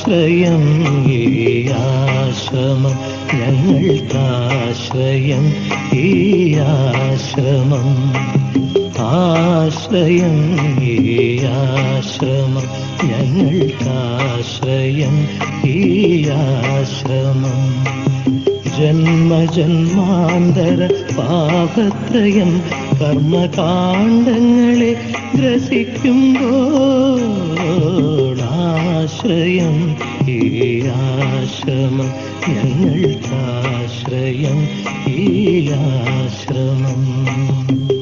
ആശ്രയം ഈ ആശ്രമം ഞങ്ങൾക്കാശ്രയം ഈ ആശ്രമം. ആശ്രയം ഈ ആശ്രമം ഞങ്ങൾക്കാശ്രയം ഈ ആശ്രമം. ജന്മജന്മാന്തര പാപത്രയം കർമ്മകാണ്ഡങ്ങളെ ഗ്രസിക്കുമ്പോൾ ആശ്രയം ഈ ആശ്രമം ഞങ്ങൾക്കാശ്രയം ഈ ആശ്രമം.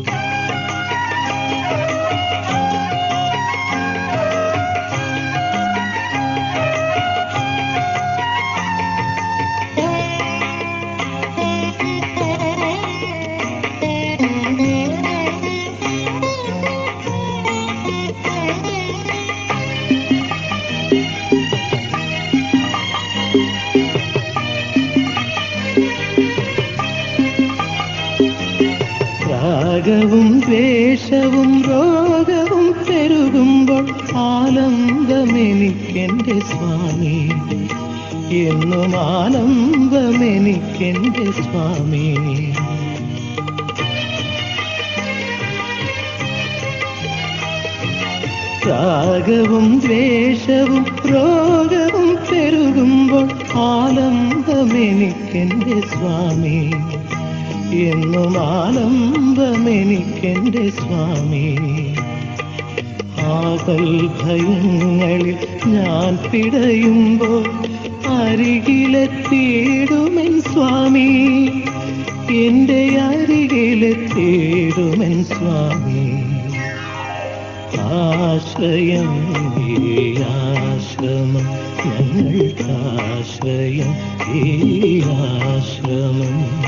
രാഗവും ദ്വേഷവും രോഗവും പെരുകുമ്പോൾ ആനന്ദമെനിക്കെന്റെ സ്വാമി. എന്നും ആനന്ദമെനിക്കെന്റെ സ്വാമി. രാഗവും ദ്വേഷവും രോഗവും പെരുകുമ്പോൾ ആനന്ദമെനിക്കെന്റെ സ്വാമി. എന്നും ആനന്ദമെനിക്കെന്റെ സ്വാമി. ആകൽ ഭയങ്ങളിൽ ഞാൻ പിടയുമ്പോൾ അരികിലെത്തിയിടുമെൻ സ്വാമി. എന്റെ അരികിലെത്തിയിടുമെൻ സ്വാമി. ആശ്രയം ഈ ആശ്രമം ഞങ്ങൾക്കാശ്രയം ഈ ആശ്രമം.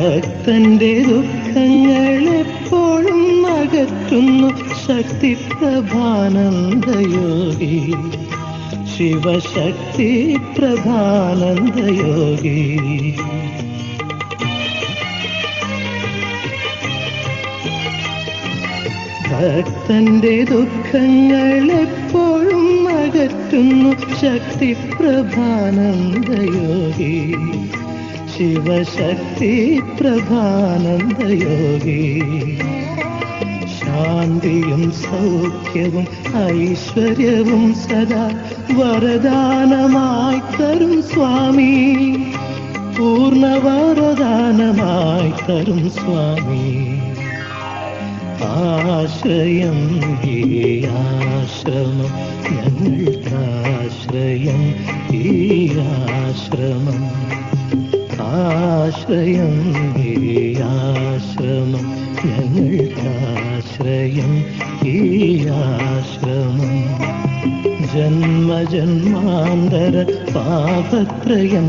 ഭക്തന്റെ ദുഃഖങ്ങൾ എപ്പോഴും അകറ്റുന്നു. ശക്തി പ്രഭാനന്ദയോഗി ശിവശക്തി പ്രഭാനന്ദയോഗി ഭക്തന്റെ ദുഃഖങ്ങൾ എപ്പോഴും അകറ്റുന്നു. ശക്തി പ്രഭാനന്ദയോഗി ശിവശക്തി പ്രഭാനന്ദയോഗി ശാന്തിയും സൗഖ്യവും ഐശ്വര്യവും സദാ വരദാനമായി തരും സ്വാമി. പൂർണ വരദാനമായി തരും സ്വാമി. ആശ്രയം ഈ ആശ്രമം ഞങ്ങൾക്കാശ്രയം ഈ ആശ്രമം. ആശ്രയം ഈ ആശ്രമം ഞങ്ങൾക്കാശ്രയം ഈ ആശ്രമം ജന്മജന്മാന്തര പാപത്രയം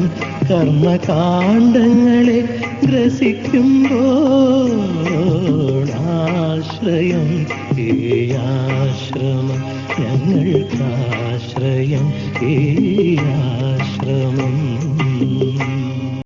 കർമ്മകാണ്ഡങ്ങളെ ഗ്രസിക്കുമ്പോൾ ആശ്രയം ഈ ആശ്രമം ഞങ്ങൾക്കാശ്രയം ഈ ആശ്രമം